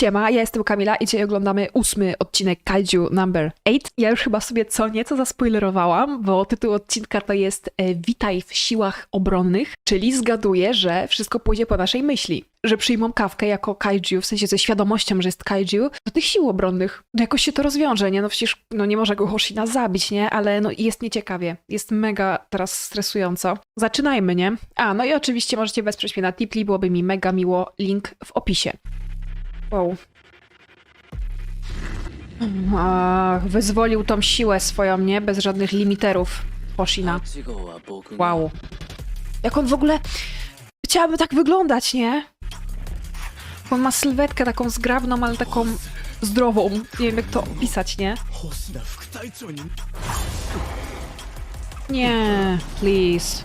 Siema, ja jestem Kamila i dzisiaj oglądamy ósmy odcinek Kaiju Number 8. Ja już chyba sobie co nieco zaspoilerowałam, bo tytuł odcinka to jest e, Witaj w siłach obronnych, czyli zgaduję, że wszystko pójdzie po naszej myśli. Że przyjmą kawkę jako kaiju, w sensie ze świadomością, że jest kaiju, do tych sił obronnych. No jakoś się to rozwiąże, nie? No przecież no nie może go Hoshina zabić, nie? Ale no jest nieciekawie. Jest mega teraz stresująco. Zaczynajmy, nie? A, no i oczywiście możecie wesprzeć mnie na Tipli, byłoby mi mega miło. Link w opisie. Wow. Ach, wyzwolił tą siłę swoją, nie? Bez żadnych limiterów. Hoshina. Wow. Jak on w ogóle... Chciałaby tak wyglądać, nie? On ma sylwetkę taką zgrabną, ale taką zdrową. Nie wiem, jak to opisać, nie? Nie, please.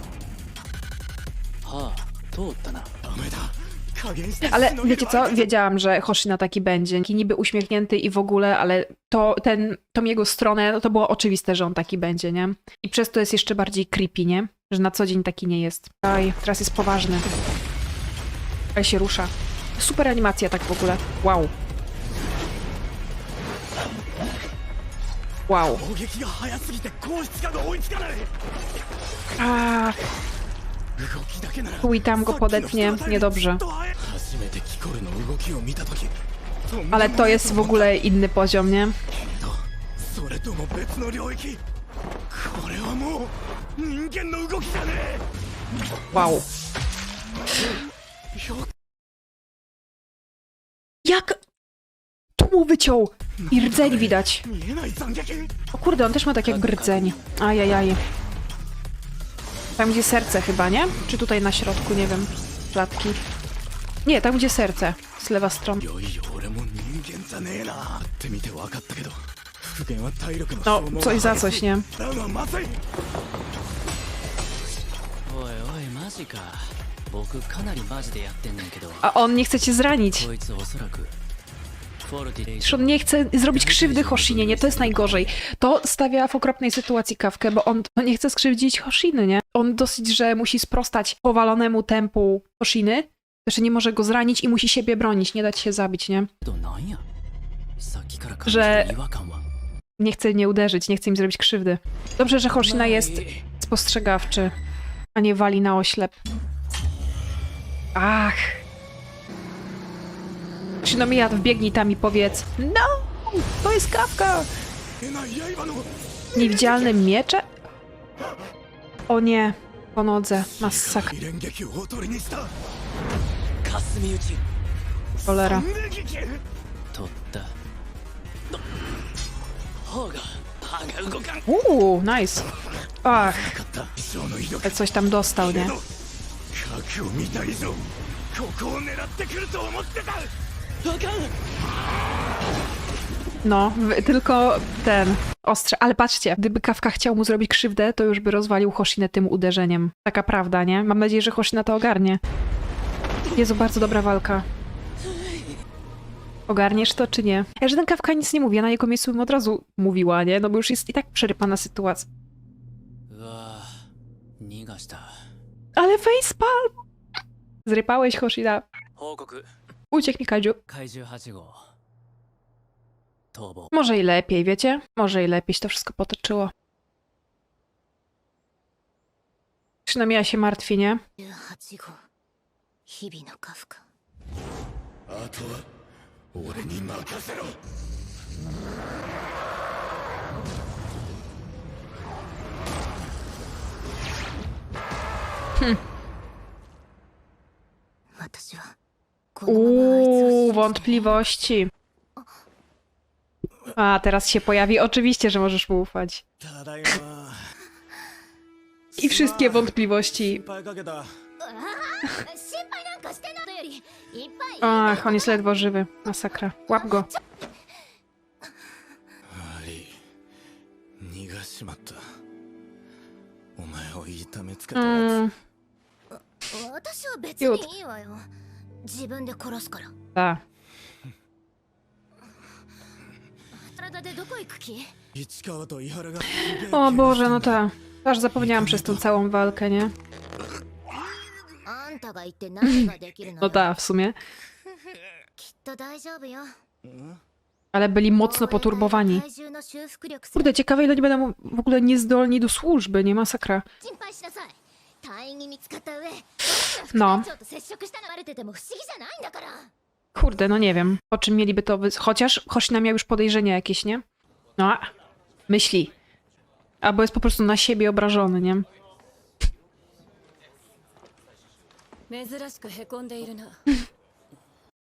Ale wiecie co? Wiedziałam, że Hoshina taki będzie. Taki niby uśmiechnięty i w ogóle, ale to, ten, tą jego stronę, no to było oczywiste, że on taki będzie, nie? I przez to jest jeszcze bardziej creepy, nie? Że na co dzień taki nie jest. Aj, teraz jest poważny. Ale się rusza. Super animacja tak w ogóle. Wow. Wow. A, Chuj, tam go podetnie niedobrze. Ale to jest w ogóle inny poziom, nie? Wow. Jak tu mu wyciął i rdzeń widać. O kurde, on też ma tak jak rdzeń. Ajajaj. Tam gdzie serce chyba, nie? Czy tutaj na środku, nie wiem, klatki. Nie, tam gdzie serce, z lewa strony. No, coś za coś, nie? A on nie chce cię zranić. Shon nie chce zrobić krzywdy Hoshinie, nie? To jest najgorzej. To stawia w okropnej sytuacji Kawkę, bo on nie chce skrzywdzić Hoshiny, nie? On dosyć, że musi sprostać powalonemu tempu Hoshiny, że nie może go zranić i musi siebie bronić, nie dać się zabić, nie? Że nie chce nie uderzyć, nie chce im zrobić krzywdy. Dobrze, że Hoshina jest spostrzegawczy, a nie wali na oślep. Ach! Shinomiya, wbiegnij tam i powiedz No! To jest kawka! Niewidzialnym miecze? O nie, po nodze, masakra. Cholera. Uuu, nice. Ach, coś tam dostał, nie? No, tylko ten ostrze. Ale patrzcie, gdyby Kawka chciał mu zrobić krzywdę, to już by rozwalił Hoshinę tym uderzeniem. Taka prawda, nie? Mam nadzieję, że Hoshina to ogarnie. Jezu, bardzo dobra walka. Ogarniesz to, czy nie? Ja żaden Kawka nic nie mówi, ja na jego miejscu bym od razu mówiła, nie? No bo już jest i tak przerypana sytuacja. Ale facepalm! Zrypałeś, Hoshina. Uciekł mi Kadziu. Może i lepiej, wiecie? Może i lepiej się to wszystko potoczyło. Przynajmniej ja się martwię, nie? Hm. Uuu, wątpliwości. A, teraz się pojawi. Oczywiście, że możesz mu ufać. I wszystkie wątpliwości. Ach, on jest ledwo żywy. Masakra. Łap go. Mm. Cute. 自分で殺すから ta. 体でどこ行く気つ市川と伊原が O Boże, no ta. Aż zapomniałam przez tą całą walkę, nie? あんたが行って何ができるの No ta, w sumie. きっと大丈夫よ Ale byli mocno poturbowani. 怪獣の修復力さ Kurde, ciekawe ile oni będą w ogóle niezdolni do służby, nie masakra. 心配しなさい 隊員に見つかった上 No. 副隊長と接触したのバレてても不思議じゃないんだから Kurde, no nie wiem, po czym mieliby to... Wy... Chociaż Hoshina miał już podejrzenia jakieś, nie? No, a, myśli. Albo jest po prostu na siebie obrażony, nie? 珍しくへこんでいるな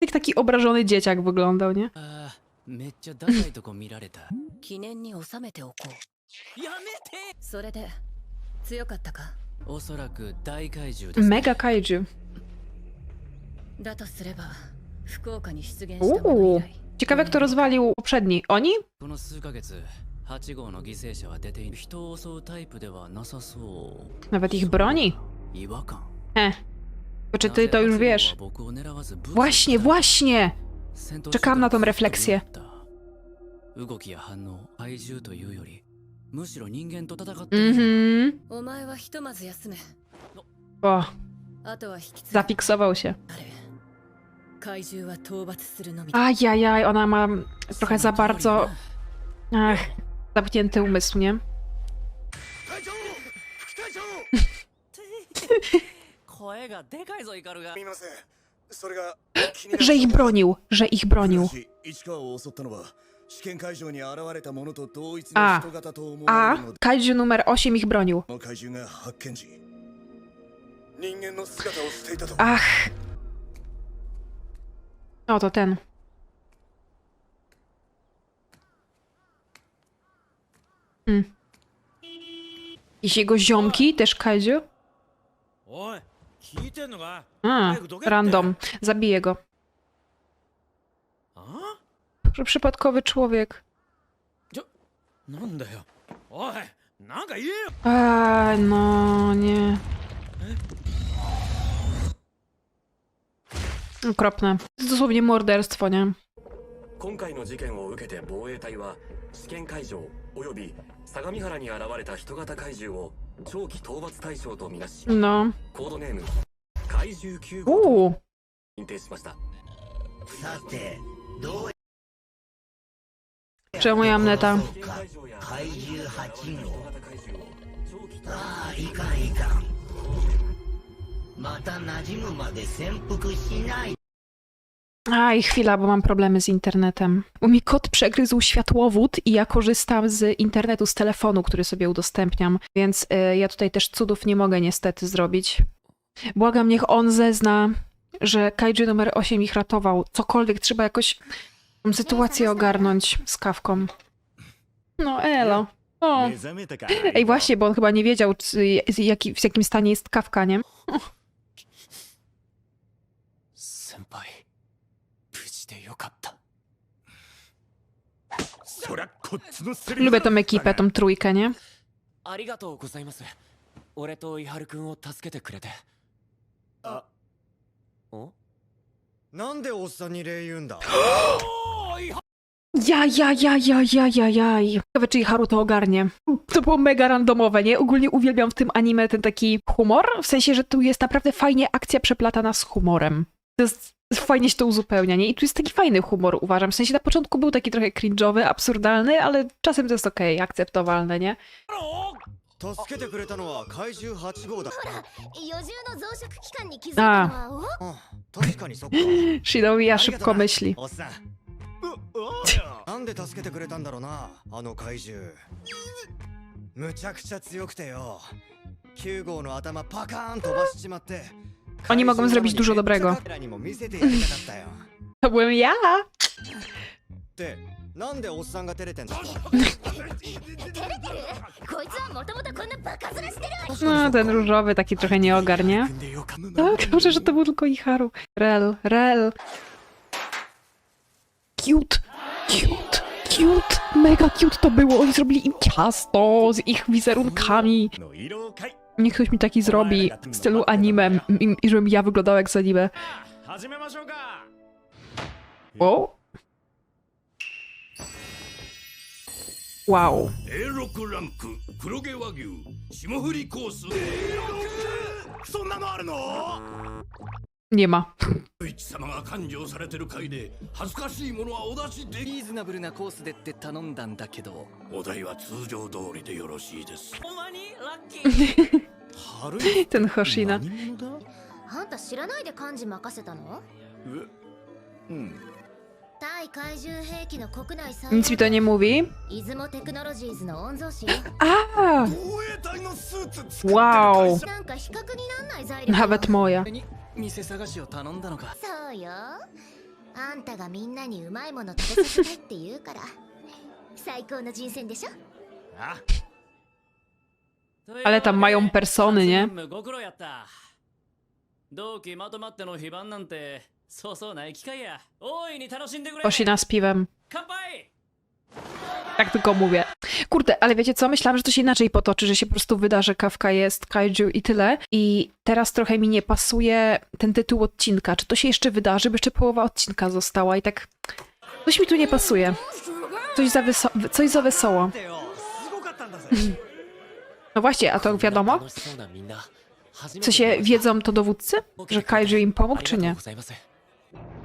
Jak taki obrażony dzieciak wyglądał, nie? あーめっちゃ高いとこ見られた記念に収めておこうやめてそれで強かったか おそらく大怪獣です、 Mega kaiju. だとすれば福岡に出現したもの以 Uuu. 来 Ciekawe, kto rozwalił poprzedni. Oni? この数ヶ月8号の犠牲者は出ている人を襲うタイプではなさそう Nawet ich broni? 違和感 E. To Czy ty to już wiesz? Właśnie, Właśnie, właśnie! Czekałam na tą refleksję. 動きや反応怪獣というよりむしろ人間と戦っている、 Mhm. お前はひとまず休め O, あとは引き継ぎ zafiksował się. あれ怪獣は討伐するのみ Ajajaj, ona ma trochę za bardzo... Ach, zamknięty umysł, nie? 隊長副隊長声がでかいぞイカルがすみませんそれが気になる Że ich bronił, że ich bronił. 市川を襲ったのは A. A. Kaiju numer 8 ich bronił. Ach. O, to ten. Hmm. Jakieś jego ziomki też Kaiju? No A, hmm, random. Zabiję go あ Że przypadkowy człowiek. なんだよおいなんか言えよ A, no nie. Okropne. To jest dosłownie morderstwo, nie? 今回の事件を受けて防衛隊は試験会場および相模原に現れた人型怪獣を長期討伐対象とみなし No. コードネーム怪獣9号と Uuu. 認定しました Czemu ja mneta? 試 Kurczę, moja. Aj, chwila, bo mam problemy z internetem. U mi kot przegryzł światłowód i ja korzystam z internetu, z telefonu, który sobie udostępniam, więc y, ja tutaj też cudów nie mogę niestety zrobić. Błagam, niech on zezna, że kaiju numer 8 ich ratował. Cokolwiek, trzeba jakoś tą sytuację ogarnąć z kawką. No, elo. O. 目覚めたか Ej, właśnie, bo on chyba nie wiedział, czy, z jaki, w jakim stanie jest kawka, nie? 先輩無事でよかったそりゃこっちのセリフ Lubię tą ekipę, tą trójkę, nie? ありがとうございます俺と伊原くんを助けてくれてあお なんでおっさんに礼言うんだ Ja, ja, ja, ja, ja, ja, ja. Ciekawe, czy Haru to ogarnie. To było mega randomowe, nie? Ogólnie uwielbiam w tym anime ten taki humor, w sensie, że tu jest naprawdę fajnie akcja przeplatana z humorem. To jest fajnie się to uzupełnia, nie? I tu jest taki fajny humor, uważam. W sensie na początku był taki trochę cringe'owy, absurdalny, ale czasem to jest okej, akceptowalne, nie? 助けてくれたのは怪獣8号だ余重の増殖期間に気づいたのはお？うん。確かにそっか。Shinobi szybko myśli. おっさんなんで助けてくれたんだろうなあの怪獣。むちゃくちゃ強くてよ。9号の頭パカーン飛ばしちまって Oni mogą zrobić dużo dobrego. To byłem ja! ってなんでおっさんが照れてんだこいつはもともとこんなバカ面してる No, ten różowy taki trochę nie ogarnia. でよか Tak, dobrze, że to był tylko Iharu. Rel, rel. Cute, cute, cute, mega cute to było. Oni zrobili im ciasto z ich wizerunkami. の色会 Niech ktoś mi taki zrobi w stylu anime i, i żebym ja wyglądała jak z anime. 始 Wow. Wow. A6 ランク黒毛和牛霜降りコース A6? そんなのあるの？Nie ma. 一様が勘定されてる回で恥ずかしいものはお出しできリーズナブルなコースでって頼んだんだけどお題は通常通りでよろしいですほんまにラッキー春 い Ten Hoshina. 何者だ？あんた知らないで漢字任せたの？えうん In cvito nie mówi. A! Wow! あんたがみんなにうまいもの食べさせ最高の人選でしょ？あ？れたまよんペソーネね。ご苦労やった。同期まとまっての非番なんてご苦労やった同期まとまっての非番なんてそうそうない機会や大いに楽しんでくれ Hoshina z piwem. 乾杯 Tak tylko mówię. Kurde, ale wiecie co? Myślałam, że to się inaczej potoczy, że się po prostu wyda, że Kawka jest kaiju i tyle. I teraz trochę mi nie pasuje ten tytuł odcinka. Czy to się jeszcze wydarzy, bo jeszcze połowa odcinka została i tak... Coś mi tu nie pasuje. Coś za, wyso- coś za wesoło. すごかったんだぜ No właśnie, a to wiadomo? W sensie wiedzą to dowódcy? Że kaiju im pomógł, czy nie?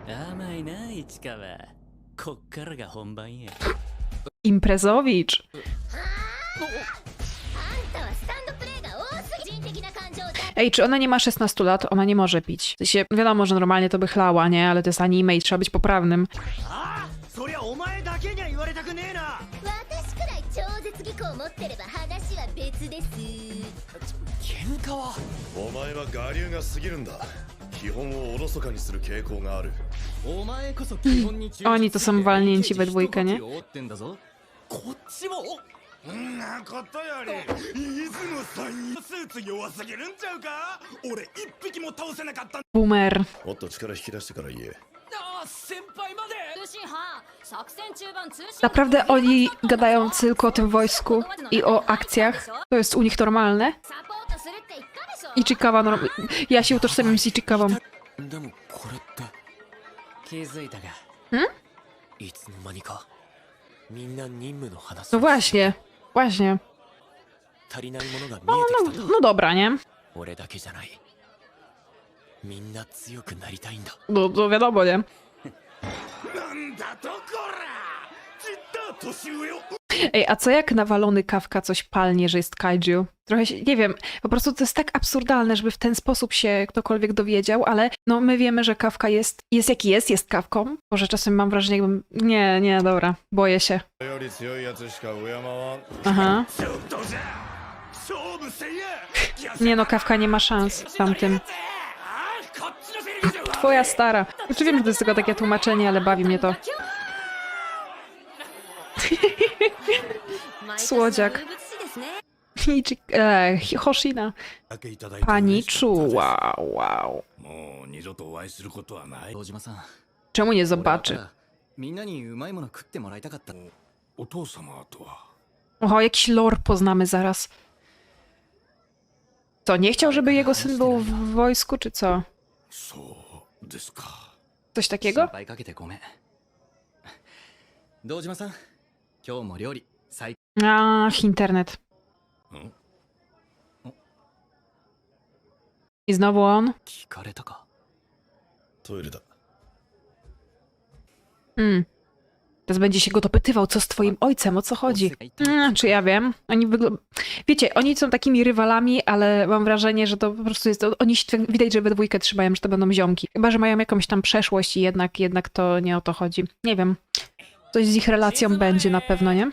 甘いな市川こっからが本番や Imprezowicz. あんたはスタンドプレーが多すぎ人的な感情だ Ej, czy ona nie ma 16 lat? Ona nie może pić. W sensie, wiadomo, że normalnie to by chlała, nie? Ale to jest anime i trzeba być poprawnym. ああそりゃお前だけには言われたくねえな私くらい超絶技巧を持ってれば話は別です喧嘩はお前は我流が過ぎるんだ 基本をおろそかにする傾向があるお前こそ基本に忠実 Oni to są walnięci we dwójkę, nie? 覆ってんだぞこっちもんなことより出雲さんスーツ弱すぎるんちゃうか俺一匹も倒せなかったん Boomer. もっと力引き出してから言えああ先輩まで通信班作戦中盤通信 Naprawdę oni gadają tylko o tym wojsku i o akcjach. To jest u nich normalne. Ichikawa, no, ja się utożsamiam z Ichikawą. Hmm? No właśnie, właśnie. No, no, no dobra, nie? No, no wiadomo, nie? Ej, a co jak nawalony kawka coś palnie, że jest kaiju? Trochę się, nie wiem, po prostu to jest tak absurdalne, żeby w ten sposób się ktokolwiek dowiedział, ale no my wiemy, że kawka jest, jest jaki jest, jest kawką. Może czasem mam wrażenie, jakbym, nie, nie, dobra, boję się. Aha. Nie no, kawka nie ma szans w tamtym. Twoja stara. Oczywiście, wiem, że to jest tylko takie tłumaczenie, ale bawi mnie to. Słodziak. Ichi, e, Hoshina. Paniczu, wow, wow. Czemu nie zobaczy? Oho, jakiś lore poznamy zaraz. To nie chciał, żeby jego syn był w wojsku, czy co? Coś takiego? 今日も料理最 Ach, internet. ん I znowu on? 聞かれたかトイレだ Hmm. Teraz będzie się go dopytywał, co z twoim ojcem, o co chodzi. Mm, czy ja wiem? Oni wygl- Wiecie, oni są takimi rywalami, ale mam wrażenie, że to po prostu jest... Oni się, tak- widać, że we dwójkę trzymają, że to będą ziomki. Chyba, że mają jakąś tam przeszłość i jednak, jednak to nie o to chodzi. Nie wiem. Coś z ich relacją będzie na pewno, nie?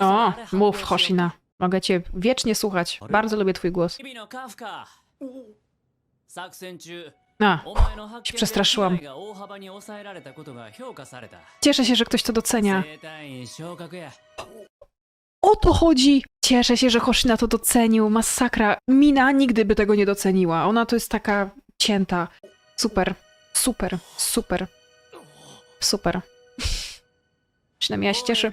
O, mów, Hoshina. Mogę cię wiecznie słuchać. Bardzo lubię twój głos. A, uff, się przestraszyłam. Cieszę się, że ktoś to docenia. O to chodzi! Cieszę się, że Hoshina to docenił. Masakra. Mina nigdy by tego nie doceniła. Ona to jest taka cięta. Super, super, super, super. Przynajmniej ja się cieszę.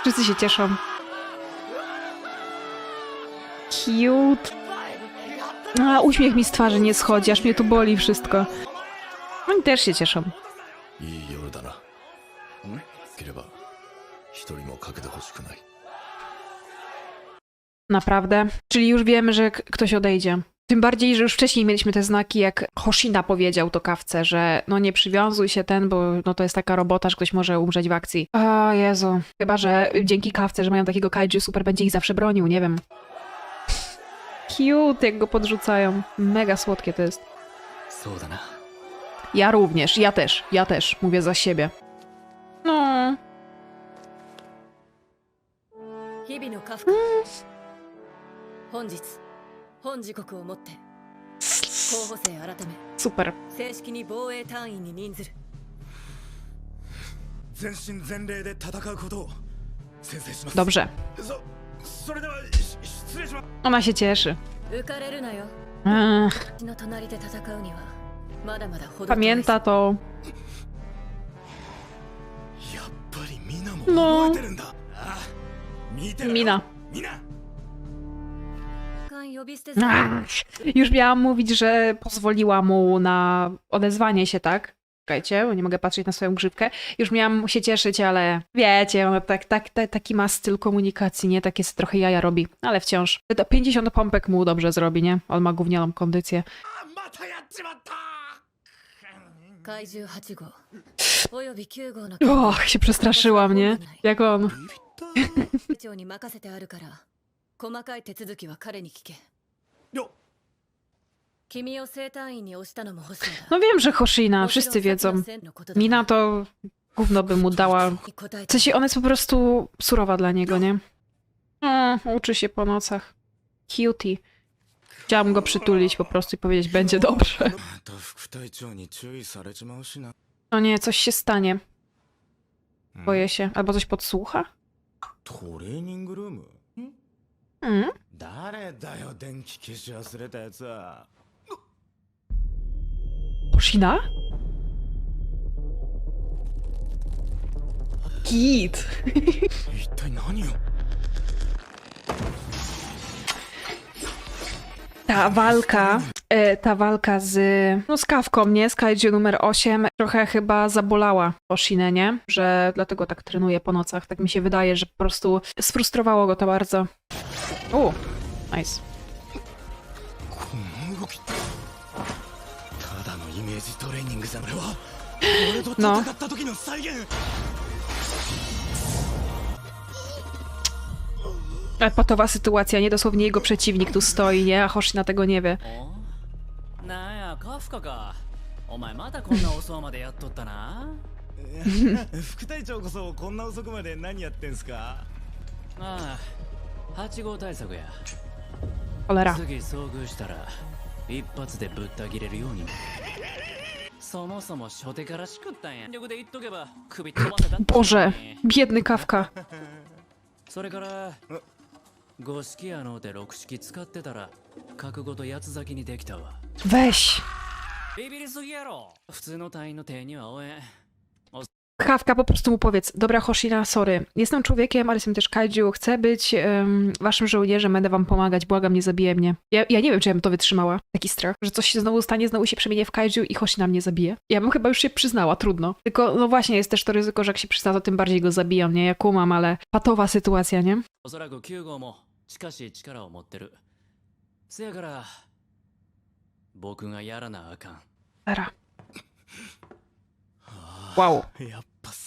Wszyscy się cieszą. Cute. No, a, uśmiech mi z twarzy nie schodzi, aż mnie tu boli wszystko. Oni też się cieszą. Naprawdę? Czyli już wiemy, że ktoś odejdzie. Tym bardziej, że już wcześniej mieliśmy te znaki, jak Hoshina powiedział to kawce, że no nie przywiązuj się ten, bo no to jest taka robota, że ktoś może umrzeć w akcji. O Jezu. Chyba, że dzięki kawce, że mają takiego kaiju, super będzie ich zawsze bronił, nie wiem. Cute, jak go podrzucają. Mega słodkie to jest. Ja również, ja też, ja też. Mówię za siebie. No. Mm. 本時刻をもって 候補生改め super. 正式に防衛隊員に任ずる全身全霊で戦うことを宣誓します Dobrze. そそれではし失礼します Ona się cieszy. 浮かれるなよ Ech, 私の隣で戦うにはまだまだほど遠い pamięta to. やっぱりミナもえてるんだああ見てろよ Mina. ミ Już miałam mówić, że pozwoliła mu na odezwanie się, tak? Czekajcie, bo nie mogę patrzeć na swoją grzybkę. Już miałam się cieszyć, ale wiecie, tak, tak, tak, taki ma styl komunikacji, nie? Takie trochę jaja robi, ale wciąż. To 50 pompek mu dobrze zrobi, nie? On ma gównianą kondycję. Och, się przestraszyła mnie? Jak on. 細かい手続きは彼に聞けよ君を生体院に押したのも星野だ No wiem, że Hoshina, wszyscy wiedzą. Mina to gówno by mu dała. W sensie ona jest po prostu surowa dla niego, nie? O, uczy się po nocach. Cutie. Chciałam go przytulić po prostu i powiedzieć, będzie dobrze. また副隊長に注意されちまうしな O nie, coś się stanie. Boję się. Albo coś podsłucha? トレーニングルーム Mm? 誰だよ電気消し忘れたやつは Hoshina? Kit. 一体何を Ta walka, e, ta walka z, no z kawką, nie? Z kaiju numer 8 trochę chyba zabolała Hoshinę, nie? Że dlatego tak trenuje po nocach. Tak mi się wydaje, że po prostu sfrustrowało go to bardzo. O! Nice. No. Epatowa sytuacja, nie dosłownie jego przeciwnik tu stoi, nie? A Hoshina tego nie wie. おなんや。カフカかお前またこんな遅うまでやっとったな副隊長こそこんな遅くまで何やってんすかああ8号対策や Cholera. 次遭遇したら一発でぶった切れるようにそもそも初手からしくったんや。力で言っとけば首飛ばせた Boże, biedny kawka. それから五式やのうて六式使ってたら覚悟と八つ咲きにできたわ。Weź. ビビりすぎやろ。普通の隊員の手には負えん Kawka, po prostu mu powiedz, dobra Hoshina, sorry, jestem człowiekiem, ale jestem też kaiju, chcę być em, waszym żołnierzem, będę wam pomagać, błagam, nie zabije mnie. Ja, ja nie wiem, czy ja bym to wytrzymała, taki strach, że coś się znowu stanie, znowu się przemienię w kaiju i Hoshina mnie zabije. Ja bym chyba już się przyznała, trudno. Tylko, no właśnie, jest też to ryzyko, że jak się przyzna, to tym bardziej go zabiją, nie? Ja kumam, ale patowa sytuacja, nie? おそらく9号も近しい力を持ってるせやから僕がやらなあかん Era. Wow. やっぱ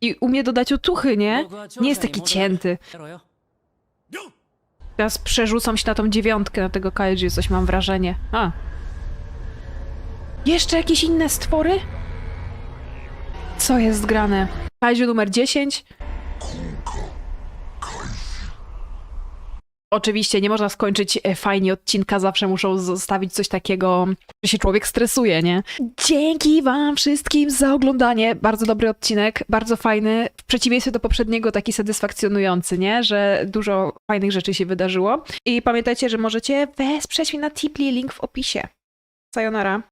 i umie dodać otuchy, nie? Nie jest taki cięty. Teraz przerzucam się na tą dziewiątkę, na tego kaiju, coś mam wrażenie. A. Jeszcze jakieś inne stwory? Co jest grane? Kaiju numer 10. Oczywiście nie można skończyć e, fajnie odcinka, zawsze muszą zostawić coś takiego, że się człowiek stresuje, nie? Dzięki wam wszystkim za oglądanie. Bardzo dobry odcinek, bardzo fajny. W przeciwieństwie do poprzedniego taki satysfakcjonujący, nie? Że dużo fajnych rzeczy się wydarzyło. I pamiętajcie, że możecie wesprzeć mnie na Tipli, link w opisie. Sayonara.